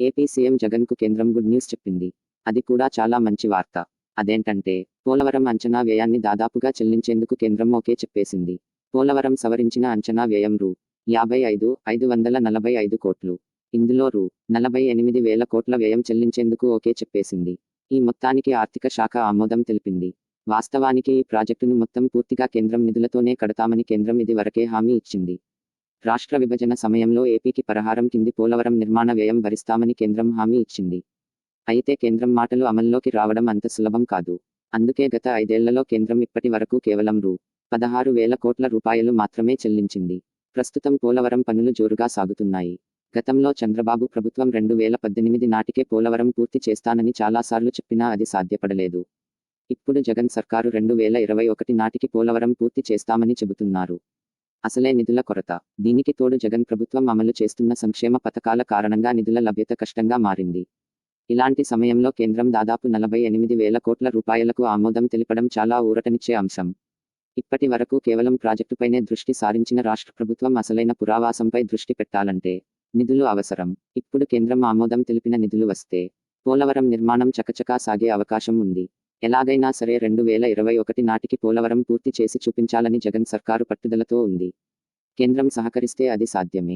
AP CM జగన్కు కేంద్రం good news చెప్పింది. అది కూడా చాలా మంచి వార్త. అదేంటంటే పోలవరం అంచనా వ్యయాన్ని దాదాపుగా చెల్లించేందుకు కేంద్రం ఓకే చెప్పేసింది. పోలవరం సవరించిన అంచనా వ్యయం రూ. యాభై ఐదు ఐదు వందల నలభై ఐదు కోట్లు. ఇందులో రూ. నలభై ఎనిమిది వేల కోట్ల వ్యయం చెల్లించేందుకు ఓకే చెప్పేసింది. ఈ మొత్తానికి ఆర్థిక శాఖ ఆమోదం తెలిపింది. వాస్తవానికి ఈ ప్రాజెక్టును మొత్తం పూర్తిగా కేంద్రం నిధులతోనే కడతామని కేంద్రం ఇది వరకే హామీ ఇచ్చింది. రాష్ట్ర విభజన సమయంలో ఏపీకి పరిహారం కింది పోలవరం నిర్మాణ వ్యయం భరిస్తామని కేంద్రం హామీ ఇచ్చింది. అయితే కేంద్రం మాటలు అమల్లోకి రావడం అంత సులభం కాదు. అందుకే గత ఐదేళ్ళలో కేంద్రం ఇప్పటి వరకు కేవలం రూ. పదహారు వేల కోట్ల రూపాయలు మాత్రమే చెల్లించింది. ప్రస్తుతం పోలవరం పనులు జోరుగా సాగుతున్నాయి. గతంలో చంద్రబాబు ప్రభుత్వం రెండు వేల పద్దెనిమిది నాటికే పోలవరం పూర్తి చేస్తానని చాలాసార్లు చెప్పినా అది సాధ్యపడలేదు. ఇప్పుడు జగన్ సర్కారు రెండు వేల ఇరవై ఒకటి నాటికి పోలవరం పూర్తి చేస్తామని చెబుతున్నారు. అసలే నిధుల కొరత. దీనికి తోడు జగన్ ప్రభుత్వం అమలు చేస్తున్న సంక్షేమ పథకాల కారణంగా నిధుల లభ్యత కష్టంగా మారింది. ఇలాంటి సమయంలో కేంద్రం దాదాపు నలభై ఎనిమిది వేల కోట్ల రూపాయలకు ఆమోదం తెలిపడం చాలా ఊరటనిచ్చే అంశం. ఇప్పటి వరకు కేవలం ప్రాజెక్టుపైనే దృష్టి సారించిన రాష్ట్ర ప్రభుత్వం అసలైన పురావాసంపై దృష్టి పెట్టాలంటే నిధులు అవసరం. ఇప్పుడు కేంద్రం ఆమోదం తెలిపిన నిధులు వస్తే పోలవరం నిర్మాణం చకచకా సాగే అవకాశం ఉంది. ఎలాగైనా సరే రెండు వేల ఇరవై ఒకటి నాటికి పోలవరం పూర్తి చేసి చూపించాలని జగన్ సర్కారు పట్టుదలతో ఉంది. కేంద్రం సహకరిస్తే అది సాధ్యమే.